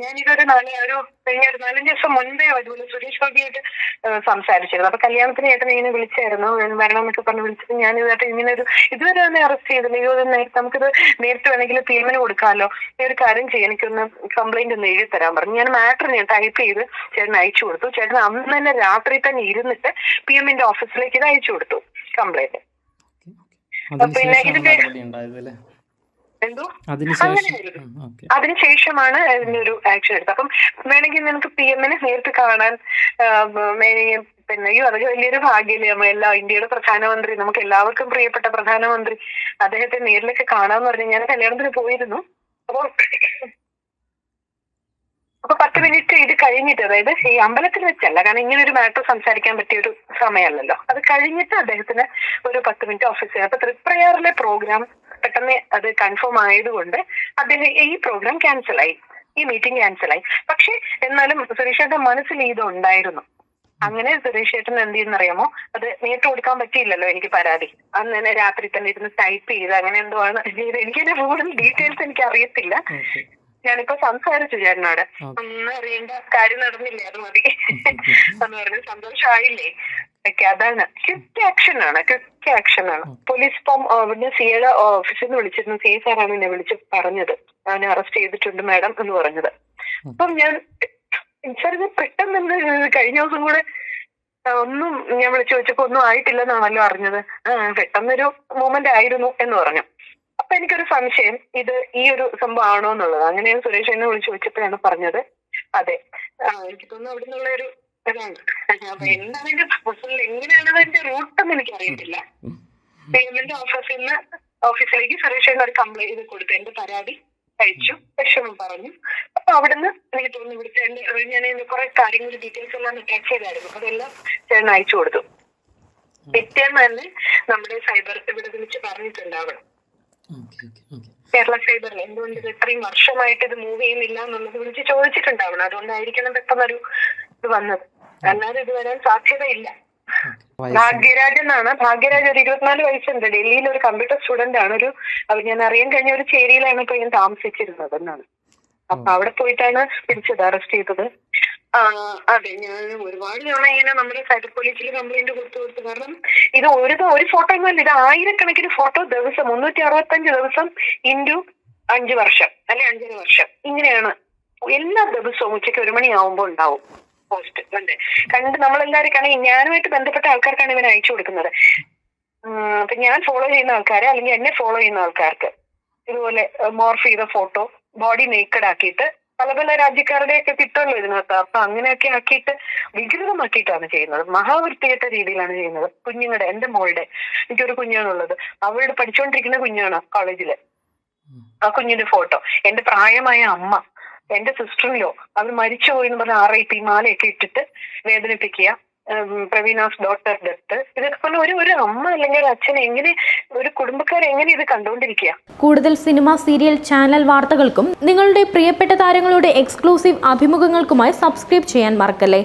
ഞാനിതൊരു നാല് ഒരു കഴിഞ്ഞ ഒരു നാലഞ്ച് ദിവസം മുൻപേ അതുപോലെ സുരേഷ് ഗോപിയായിട്ട് സംസാരിച്ചിരുന്നു. അപ്പൊ കല്യാണത്തിന് ചേട്ടൻ ഇങ്ങനെ വിളിച്ചായിരുന്നു. വരണം എന്നൊക്കെ പറഞ്ഞ് വിളിച്ചിട്ട് ഞാൻ ഇതായിട്ട് ഇങ്ങനെ ഒരു ഇതുവരെ ഒന്ന് അറസ്റ്റ് ചെയ്തില്ല. അയ്യോ ഇത് നേരത്തെ നമുക്കിത് നേരിട്ട് വേണമെങ്കിൽ പേയ്മെന്റ് എമ്മിന് കൊടുക്കാമല്ലോ ഈ ഒരു കാര്യം ചെയ്യാം എനിക്കൊന്ന് കംപ്ലൈന്റ് ഒന്ന് എഴുതി തരാൻ പറഞ്ഞു. ഞാൻ മാറ്റർ ഞാൻ ടൈപ്പ് ചെയ്ത് ചേട്ടൻ അയച്ചു കൊടുത്തു. ചേട്ടൻ അന്ന് തന്നെ രാത്രി തന്നെ ഇരുന്നിട്ട് പി എമ്മിന്റെ ഓഫീസിലേക്ക് ഇത് അയച്ചു കൊടുത്തു കംപ്ലൈന്റ് പിന്നെ ഇതിന്റെ- എന്തോ? അതിനുശേഷമാണ് ഇതിനൊരു ആക്ഷൻ എടുത്തത്. അപ്പം വേണമെങ്കിൽ നിനക്ക് പി എമ്മിനെ നേരിട്ട് കാണാൻ പിന്നെ അയ്യോ അതൊക്കെ വലിയൊരു ഭാഗ്യമല്ലേ നമ്മൾ എല്ലാ ഇന്ത്യയുടെ പ്രധാനമന്ത്രി നമുക്ക് എല്ലാവർക്കും പ്രിയപ്പെട്ട പ്രധാനമന്ത്രി അദ്ദേഹത്തെ നേരിലൊക്കെ കാണാന്ന് പറഞ്ഞു ഞാൻ കല്യാണത്തിന് പോയിരുന്നു. അപ്പോൾ അപ്പൊ പത്ത് മിനിറ്റ് ഇത് കഴിഞ്ഞിട്ട് അതായത് ഈ അമ്പലത്തിൽ വെച്ചല്ല കാരണം ഇങ്ങനെ ഒരു മാറ്റർ സംസാരിക്കാൻ പറ്റിയ ഒരു സമയമല്ലല്ലോ. അത് കഴിഞ്ഞിട്ട് അദ്ദേഹത്തിന് ഒരു പത്ത് മിനിറ്റ് ഓഫീസ് അപ്പൊ തൃപ്രയാറിലെ പ്രോഗ്രാം പെട്ടെന്ന് അത് കൺഫേം ആയതുകൊണ്ട് അദ്ദേഹം ഈ പ്രോഗ്രാം ക്യാൻസൽ ആയി. ഈ മീറ്റിംഗ് ക്യാൻസൽ ആയി. പക്ഷെ എന്നാലും സുരേഷേട്ടന്റെ മനസ്സിൽ ഇത് ഉണ്ടായിരുന്നു. അങ്ങനെ സുരേഷ് ചേട്ടൻ എന്ത് ചെയ്യുന്നറിയാമോ അത് നേരിട്ട് കൊടുക്കാൻ പറ്റിയില്ലല്ലോ എനിക്ക് പരാതി. അന്ന് തന്നെ രാത്രി തന്നെ ഇരുന്ന് ടൈപ്പ് ചെയ്ത് അങ്ങനെ എന്തോ ആണ് എനിക്കതിന്റെ കൂടുതൽ ഡീറ്റെയിൽസ് എനിക്ക് അറിയത്തില്ല. ഞാനിപ്പോ സംസാരിച്ചു ചേട്ടനോട്. അന്ന് ഒന്നും അറിയേണ്ട കാര്യം നടന്നില്ല അത് മതി എന്ന് പറഞ്ഞ് സന്തോഷമായില്ലേ അതാണ്. ക്വിക്ക് ആക്ഷൻ ആണ് ക്വിക്ക് ആക്ഷൻ ആണ്. പോലീസ് ഇപ്പം അവിടുന്ന് സി എയുടെ ഓഫീസിൽ നിന്ന് വിളിച്ചിരുന്നു. സി സാറാണ് എന്നെ വിളിച്ച് പറഞ്ഞത്. അവനെ അറസ്റ്റ് ചെയ്തിട്ടുണ്ട് മാഡം എന്ന് പറഞ്ഞത്. അപ്പം ഞാൻ സാർ ഇത് പെട്ടെന്ന് കഴിഞ്ഞ ദിവസം കൂടെ ഒന്നും ഞാൻ വിളിച്ചു ചോദിച്ചപ്പോ ഒന്നും ആയിട്ടില്ലെന്നാണല്ലോ അറിഞ്ഞത്. പെട്ടെന്നൊരു മൂമെന്റ് ആയിരുന്നു എന്ന് പറഞ്ഞു. അപ്പൊ എനിക്കൊരു സംശയം. ഇത് ഈ ഒരു സംഭവം ആണോ എന്നുള്ളത്. അങ്ങനെ ഞാൻ സുരേഷ് എന്നെ വിളിച്ചു ചോദിച്ചപ്പോഴാണ് പറഞ്ഞത്. അതെ. എനിക്ക് തോന്നുന്നു അവിടെ നിന്നുള്ള ഒരു ഇതാണ്. അപ്പൊ എന്താണ് അതിന്റെ എങ്ങനെയാണ് അതിന്റെ റൂട്ടെന്ന് എനിക്ക് അറിയത്തില്ല പേയ്മെന്റ് ഓഫീസിൽ നിന്ന് ഓഫീസിലേക്ക് സുരേഷ് ഒരു കംപ്ലൈന്റ് ഇത് കൊടുത്തു. എന്റെ പരാതി അയച്ചു വിഷമം പറഞ്ഞു. അപ്പൊ അവിടുന്ന് എനിക്ക് തോന്നുന്നു ഇവിടുത്തെ എന്റെ ഞാൻ ഇതിന്റെ കുറെ കാര്യങ്ങൾ ഡീറ്റെയിൽസ് എല്ലാം അറ്റാച്ച് ചെയ്തായിരുന്നു. അതെല്ലാം ചേട്ടൻ അയച്ചു കൊടുത്തു. പിറ്റേന്ന് തന്നെ നമ്മുടെ സൈബർ ഇവിടെ വിളിച്ച് പറഞ്ഞിട്ടുണ്ടാവണം. കേരള സൈബറിൽ എന്തുകൊണ്ട് ഇത് ഇത്രയും വർഷമായിട്ട് ഇത് മൂവ് ചെയ്യുന്നില്ല എന്നുള്ളത് വിളിച്ച് ചോദിച്ചിട്ടുണ്ടാവണം. അതുകൊണ്ടായിരിക്കണം പെട്ടെന്നൊരു ഇത് വന്നത്. അല്ലാതെ ഇത് വരാൻ സാധ്യതയില്ല. ഭാഗ്യരാജ് എന്നാണ്. ഭാഗ്യരാജ് ഒരു ഇരുപത്തിനാല് വയസ്സുണ്ട്. ഡൽഹിയിൽ ഒരു കമ്പ്യൂട്ടർ സ്റ്റുഡന്റ് ആണ്. ഒരു അവർ ഞാൻ അറിയാൻ കഴിഞ്ഞ ഒരു ചേരിയിലാണ് ഇപ്പൊ ഞാൻ താമസിച്ചിരുന്നത് എന്നാണ്. അപ്പൊ അവിടെ പോയിട്ടാണ് പിടിച്ചത് അറസ്റ്റ് ചെയ്തത്. അതെ ഞാൻ ഒരുപാട് തവണ ഇങ്ങനെ നമ്മുടെ സൈബർ പോലീസിൽ കംപ്ലൈന്റ് കൊടുത്തു കൊടുത്തു. കാരണം ഇത് ഒരു ഒരു ഫോട്ടോ ഒന്നുമല്ല ഇത് ആയിരക്കണക്കിന് ഫോട്ടോ ദിവസം മുന്നൂറ്റി അറുപത്തഞ്ച് ദിവസം ഇന്റു അഞ്ച് വർഷം അല്ലെ അഞ്ചര വർഷം. ഇങ്ങനെയാണ്. എല്ലാ ദിവസവും ഉച്ചയ്ക്ക് ഒരു മണിയാവുമ്പോൾ ഉണ്ടാവും. പോസ്റ്റ് അല്ലേ കണ്ട് കാരണം ഞാനുമായിട്ട് ബന്ധപ്പെട്ട ആൾക്കാർക്കാണ് ഇവൻ അയച്ചു കൊടുക്കുന്നത്. അപ്പൊ ഞാൻ ഫോളോ ചെയ്യുന്ന ആൾക്കാരെ അല്ലെങ്കിൽ എന്നെ ഫോളോ ചെയ്യുന്ന ആൾക്കാർക്ക് ഇതുപോലെ മോർഫ് ചെയ്ത ഫോട്ടോ ബോഡി നേക്കഡ് ആക്കിയിട്ട് പല പല രാജ്യക്കാരുടെ ഒക്കെ കിട്ടുമല്ലോ ഇതിനകത്ത് അപ്പൊ അങ്ങനെയൊക്കെ ആക്കിയിട്ട് വികൃതമാക്കിയിട്ടാണ് ചെയ്യുന്നത്. മഹാവൃത്തികെട്ട രീതിയിലാണ് ചെയ്യുന്നത്. കുഞ്ഞുങ്ങളുടെ എന്റെ മോളുടെ എനിക്കൊരു കുഞ്ഞാണുള്ളത്. അവളുടെ പഠിച്ചുകൊണ്ടിരിക്കുന്ന കുഞ്ഞാണ് കോളേജിൽ ആ കുഞ്ഞിന്റെ ഫോട്ടോ എന്റെ പ്രായമായ അമ്മ എന്റെ സിസ്റ്ററിലോ അവർ മരിച്ചുപോയി എന്ന് പറഞ്ഞ ആർ ഐ പി മാലയൊക്കെ ഇട്ടിട്ട് വേദനിപ്പിക്കുക. പ്രവീണാസ് ഡോട്ടർ ഡെത്ത് ഇതൊക്കെ പറഞ്ഞ ഒരു ഒരു അമ്മ അല്ലെങ്കിൽ അച്ഛൻ എങ്ങനെ ഒരു കുടുംബക്കാർ എങ്ങനെ ഇത് കണ്ടുകൊണ്ടിരിക്കുക? കൂടുതൽ സിനിമ സീരിയൽ ചാനൽ വാർത്തകൾക്കും നിങ്ങളുടെ പ്രിയപ്പെട്ട താരങ്ങളുടെ എക്സ്ക്ലൂസീവ് അഭിമുഖങ്ങൾക്കുമായി സബ്സ്ക്രൈബ് ചെയ്യാൻ മറക്കല്ലേ?